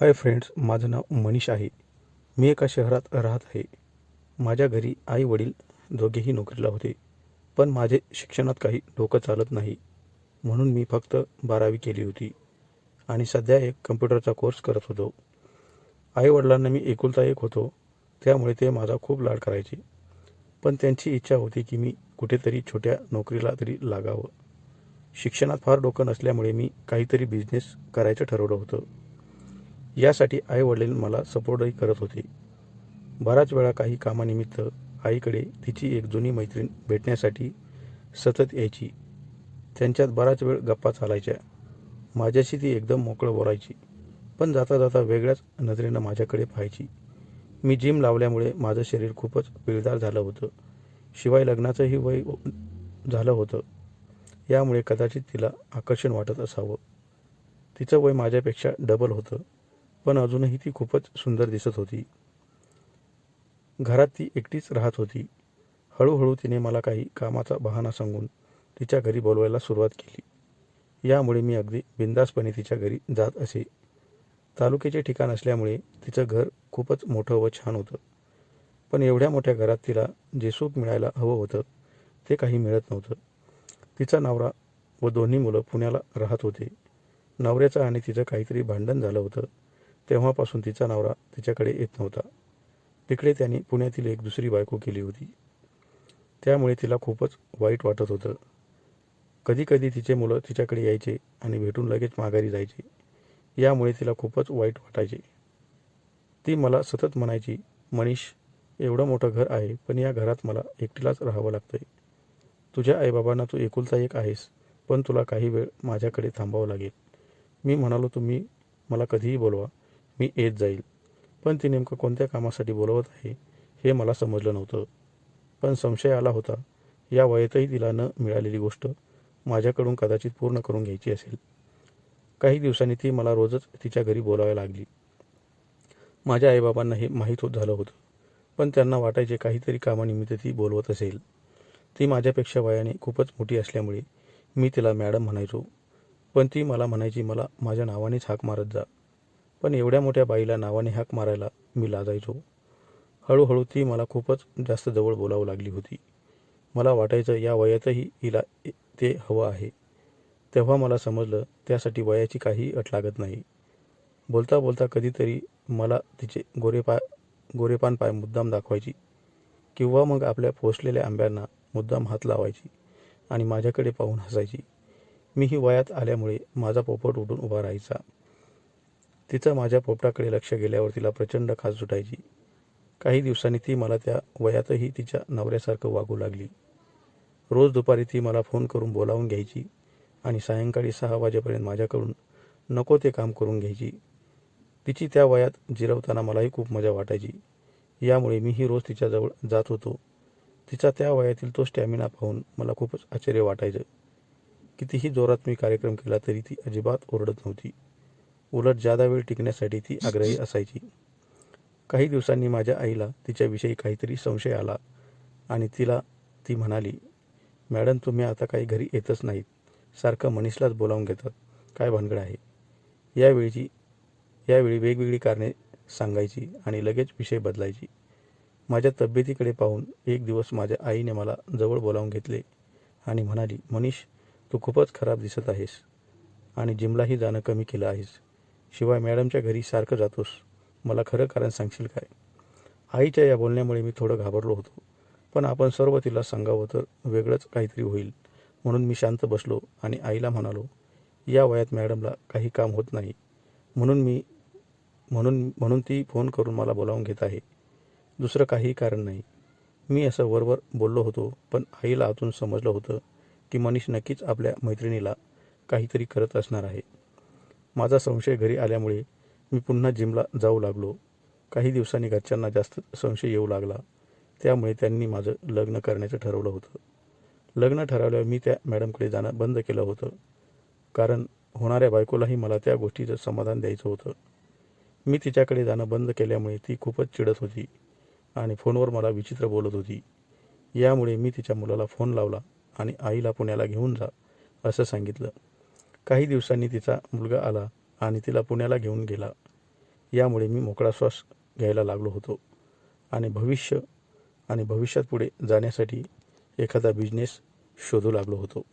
Hi friends माझं नाव मनीष आहे. मी एका शहरात राहत आहे. माझ्या घरी आई वडील दोघेही नोकरीला होते पण माझे शिक्षणात काही डोकं चालत नाही. म्हणून मी फक्त बारावी केली होती आणि सध्या एक कम्प्युटरचा कोर्स करत होतो. आई वडिलांना मी एकुलता एक होतो त्यामुळे ते माझा खूप लाड करायचे. पण त्यांची इच्छा होती की मी कुठेतरी छोट्या नोकरीला तरी लागावं. शिक्षणात फार डोकं नसल्यामुळे मी काहीतरी बिझनेस करायचं ठरवलं होतं. यासाठी आई वडील मला सपोर्टही करत होते. बराच वेळा काही कामानिमित्त आईकडे तिची एक जुनी मैत्रीण भेटण्यासाठी सतत यायची. त्यांच्यात बराच वेळ गप्पा चालायच्या. माझ्याशी ती एकदम मोकळं बोलायची. पण जाता जाता वेगळ्याच नजरेनं माझ्याकडे पाहायची. मी जिम लावल्यामुळे माझं शरीर खूपच पिळदार झालं होतं. शिवाय लग्नाचंही वय झालं होतं. यामुळे कदाचित तिला आकर्षण वाटत असावं. तिचं वय माझ्यापेक्षा डबल होतं. पण अजूनही ती खूपच सुंदर दिसत होती. घरात ती एकटीच राहत होती. हळूहळू तिने मला काही कामाचा बहाणा सांगून तिच्या घरी बोलवायला सुरुवात केली. यामुळे मी अगदी बिंदासपणे तिच्या घरी जात असे. तालुक्याचे ठिकाण असल्यामुळे तिचं घर खूपच मोठं व छान होतं. पण एवढ्या मोठ्या घरात तिला जे सुख मिळायला हवं होतं ते काही मिळत नव्हतं. तिचा नवरा व दोन्ही मुलं पुण्याला राहत होते. नवऱ्याचं आणि तिचं काहीतरी भांडण झालं होतं. तेव्हापासून तिचा नवरा तिच्याकडे येत नव्हता. तिकडे त्यांनी पुण्यातील एक दुसरी बायको केली होती. त्यामुळे तिला खूपच वाईट वाटत होतं. कधीकधी तिचे मुलं तिच्याकडे यायचे आणि भेटून लगेच माघारी जायचे. यामुळे तिला खूपच वाईट वाटायचे. ती मला सतत म्हणायची मनीष एवढं मोठं घर आहे पण या घरात मला एकटीलाच राहावं लागतंय. तुझ्या आईबाबांना तू एकुलता एक आहेस पण तुला काही वेळ माझ्याकडे थांबावं लागेल. मी म्हणालो तुम्ही मला कधीही बोलवा. मी येत जाईल. पण ती नेमकं कोणत्या कामासाठी बोलवत आहे हे मला समजलं नव्हतं. पण संशय आला होता. या वयातही तिला न मिळालेली गोष्ट माझ्याकडून कदाचित पूर्ण करून घ्यायची असेल. काही दिवसांनी ती मला रोजच तिच्या घरी बोलावायला लागली. माझ्या आईबाबांना हे माहीत होत झालं होतं. पण त्यांना वाटायचे काहीतरी कामानिमित्त ती बोलवत असेल. ती माझ्यापेक्षा वयाने खूपच मोठी असल्यामुळे मी तिला मॅडम म्हणायचो. पण ती मला म्हणायची मला माझ्या नावानेच हाक मारत जा. पण एवढ्या मोठ्या बाईला नावाने हाक मारायला मी लाजायचो. हळूहळू ती मला खूपच जास्त जवळ बोलावं लागली होती. मला वाटायचं या वयातही हिला ते हवं आहे. तेव्हा मला समजलं त्यासाठी वयाची काही अट लागत नाही. बोलता बोलता कधीतरी मला तिचे गोरेपा गोरेपान पाय मुद्दाम दाखवायची किंवा मग आपल्या पोचलेल्या आंब्यांना मुद्दाम हात लावायची आणि माझ्याकडे पाहून हसायची. मी ही वयात आल्यामुळे माझा पोपट उठून उभा राहायचा. तिचं माझ्या पोपटाकडे लक्ष गेल्यावर तिला प्रचंड खास सुटायची. काही दिवसांनी ती मला त्या वयातही तिच्या नवऱ्यासारखं वागू लागली. रोज दुपारी ती मला फोन करून बोलावून घ्यायची आणि सायंकाळी सहा वाजेपर्यंत माझ्याकडून नको ते काम करून घ्यायची. तिची त्या वयात जिरवताना मलाही खूप मजा वाटायची. यामुळे मीही रोज तिच्याजवळ जात होतो. तिचा त्या वयातील तो स्टॅमिना पाहून मला खूपच आश्चर्य वाटायचं. कितीही जोरात मी कार्यक्रम केला तरी ती अजिबात ओरडत नव्हती. उलट जादा वेळ टिकण्यासाठी ती आग्रही असायची. काही दिवसांनी माझ्या आईला तिच्याविषयी काहीतरी संशय आला आणि तिला ती म्हणाली मॅडम तुम्ही आता काही घरी येतच नाहीत. सारखं मनीषलाच बोलावून घेतात. काय भानगड आहे? यावेळीची यावेळी वेगवेगळी कारणे सांगायची आणि लगेच विषय बदलायची. माझ्या तब्येतीकडे पाहून एक दिवस माझ्या आईने मला जवळ बोलावून घेतले आणि म्हणाली मनीष तू खूपच खराब दिसत आहेस आणि जिमलाही जाणं कमी केलं आहेस. शिवाय मॅडमच्या घरी सारखं जातोस. मला खरं कारण सांगशील काय? आईच्या या बोलण्यामुळे मी थोडं घाबरलो होतो. पण आपण सर्व तिला सांगावं तर वेगळंच काहीतरी होईल. म्हणून मी शांत बसलो आणि आईला म्हणालो या वयात मॅडमला काही काम होत नाही. म्हणून मी म्हणून म्हणून ती फोन करून मला बोलावून घेत आहे. दुसरं काही कारण नाही. मी असं वरवर बोललो होतो पण आईला आतून समजलं होतं की मनीष नक्कीच आपल्या मैत्रिणीला काहीतरी करत असणार आहे. माझा संशय घरी आल्यामुळे मी पुन्हा जिमला जाऊ लागलो. काही दिवसांनी घरच्यांना जास्त संशय येऊ लागला. त्यामुळे त्यांनी माझं लग्न करण्याचं ठरवलं होतं. लग्न ठरवल्यावर मी त्या मॅडमकडे जाणं बंद केलं होतं. कारण होणाऱ्या बायकोलाही मला त्या गोष्टीचं समाधान द्यायचं होतं. मी तिच्याकडे जाणं बंद केल्यामुळे ती खूपच चिडत होती आणि फोनवर मला विचित्र बोलत होती. यामुळे मी तिच्या मुलाला फोन लावला आणि आईला पुण्याला घेऊन जा असं सांगितलं. काही दिवसांनी तिचा मुलगा आला आणि तिला पुण्याला घेऊन गेला. यामुळे मी मोकळा श्वास घ्यायला लागलो होतो आणि भविष्य आणि भविष्यात पुढे जाण्यासाठी एखादा बिझनेस शोधू लागलो होतो.